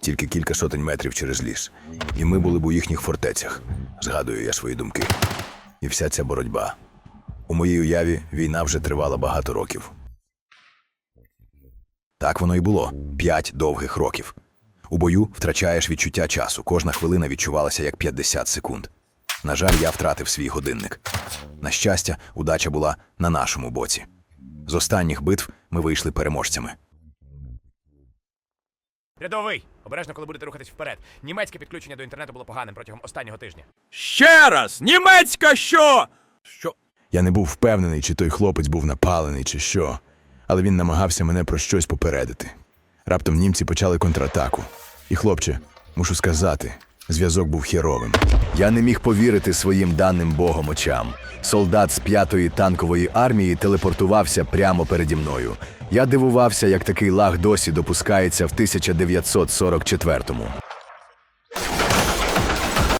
тільки кілька сотень метрів через ліс. І ми були б у їхніх фортецях. Згадую я свої думки. І вся ця боротьба. У моїй уяві війна вже тривала багато років. Так воно і було п'ять довгих років. У бою втрачаєш відчуття часу. Кожна хвилина відчувалася як 50 секунд. На жаль, я втратив свій годинник. На щастя, удача була на нашому боці. З останніх битв ми вийшли переможцями. Рядовий! Обережно, коли будете рухатись вперед. Німецьке підключення до інтернету було поганим протягом останнього тижня. Ще раз! Німецька що? Що? Я не був впевнений, чи той хлопець був напалений, чи що, але він намагався мене про щось попередити. Раптом німці почали контратаку. І, хлопче, мушу сказати, зв'язок був херовим. Я не міг повірити своїм даним богом очам. Солдат з п'ятої танкової армії телепортувався прямо переді мною. Я дивувався, як такий лаг досі допускається в 1944-му.